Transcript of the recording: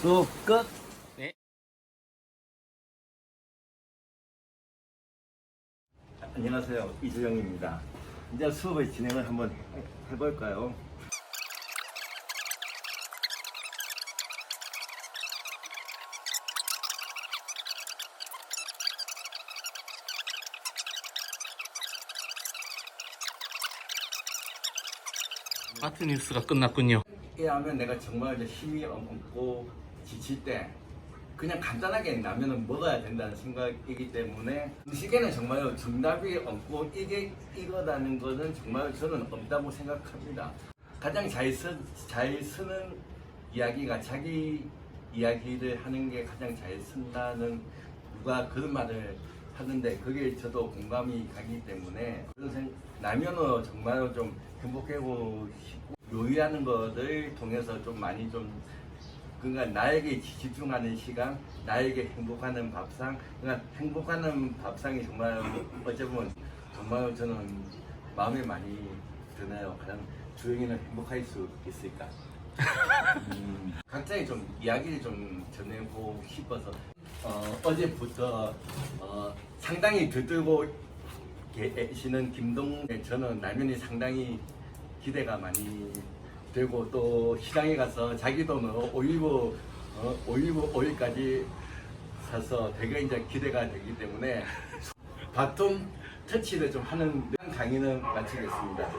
수업 끝. 네. 안녕하세요. 이주영입니다. 이제 수업의 진행을 한번 해- 해볼까요? 아트 뉴스가 끝났군요. 이하면 내가 정말 이제 힘이 없고 지칠 때 그냥 간단하게 라면을 먹어야 된다는 생각이기 때문에 음식에는 정말 정답이 없고 이게 이거라는 거는 정말 저는 없다고 생각합니다. 가장 잘, 쓰, 잘 쓰는 이야기가 자기 이야기를 하는 게 가장 잘 쓴다는 누가 그런 말을 하는데 그게 저도 공감이 가기 때문에 그런 생 라면은 정말 좀 행복하고 싶고 요리하는 거를 통해서 좀 많이 좀 그러니까 나에게 집중하는 시간, 나에게 행복하는 밥상, 그러니까 행복하는 밥상이 정말 어찌 보면 정말 저는 마음에 많이 드네요. 과연 주영이는 행복할 수 있을까? 음, 각자의 좀 이야기를 좀 전해보고 싶어서 어, 어제부터 어, 상당히 들뜨고 계시는 김동 저는 라면이 상당히 기대가 많이 되고 또 시장에 가서 자기 돈으로 올리브 어, 올리브 오일까지 사서 되게 이제 기대가 되기 때문에 바통 터치를 좀 하는 강의는 마치겠습니다.